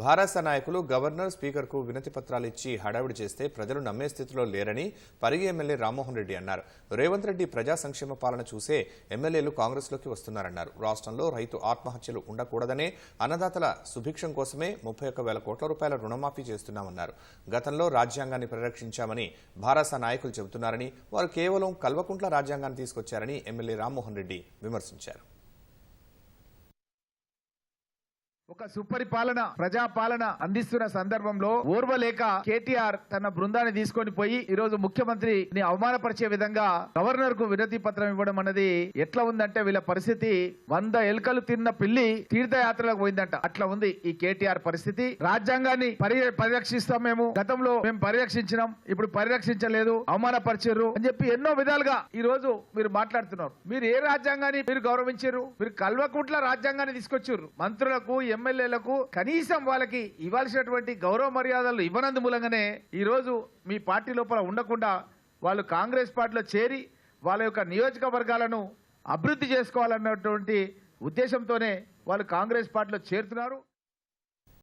భారత నాయకులు గవర్నర్ స్పీకర్కు వినతి పత్రాలు ఇచ్చి హడావిడి చేస్తే ప్రజలు నమ్మే స్థితిలో లేరని పరిగి ఎమ్మెల్యే రామ్మోహన్ రెడ్డి అన్నారు. రేవంత్ రెడ్డి ప్రజా సంక్షేమ పాలన చూసే ఎమ్మెల్యేలు కాంగ్రెస్లోకి వస్తున్నారన్నారు. రాష్ట్రంలో రైతు ఆత్మహత్యలు ఉండకూడదనే అన్నదాతల సుభిక్షం కోసమే ముప్పై ఒక్క వేల కోట్ల రూపాయల రుణమాఫీ చేస్తున్నామన్నారు. గతంలో రాజ్యాంగాన్ని పరిరక్షించామని భారత నాయకులు చెబుతున్నారని వారు కేవలం కల్వకుంట్ల రాజ్యాంగాన్ని తీసుకొచ్చారని ఎమ్మెల్యే రామ్మోహన్ రెడ్డి విమర్శించారు. ఒక సుపరిపాలన ప్రజాపాలన అందిస్తున్న సందర్భంలో ఓర్వలేక కేటీఆర్ తన బృందాన్ని తీసుకొని పోయి ఈ రోజు ముఖ్యమంత్రిని అవమానపరిచే విధంగా గవర్నర్కు వినతి పత్రం ఇవ్వడం అనేది ఎట్లా ఉందంటే వీళ్ళ పరిస్థితి వంద ఎలుకలు తిన్న పిల్లి తీర్థయాత్రలకు పోయిందంట. అట్లా ఉంది ఈ కేటీఆర్ పరిస్థితి. రాజ్యాంగాన్ని పరి పరిరక్షిస్తాం మేము. గతంలో మేము పరిరక్షించినాం. ఇప్పుడు పరిరక్షించలేదు. అవమానపరిచారు అని చెప్పి ఎన్నో విధాలుగా ఈ రోజు మీరు మాట్లాడుతున్నారు. మీరు ఏ రాజ్యాంగాన్ని మీరు గౌరవించారు మీరు కల్వకుంట్ల రాజ్యాంగాన్ని తీసుకొచ్చారు మంత్రులకు ఎమ్మెల్యేలకు కనీసం వాళ్ళకి ఇవ్వాల్సినటువంటి గౌరవ మర్యాదలు ఇవ్వనందు మూలంగానే ఈ రోజు మీ పార్టీ లోపల ఉండకుండా వాళ్ళు కాంగ్రెస్ పార్టీలో చేరి వాళ్ళ యొక్క నియోజకవర్గాలను అభివృద్ధి చేసుకోవాలన్నటువంటి ఉద్దేశంతోనే వాళ్ళు కాంగ్రెస్ పార్టీలో చేరుతున్నారు.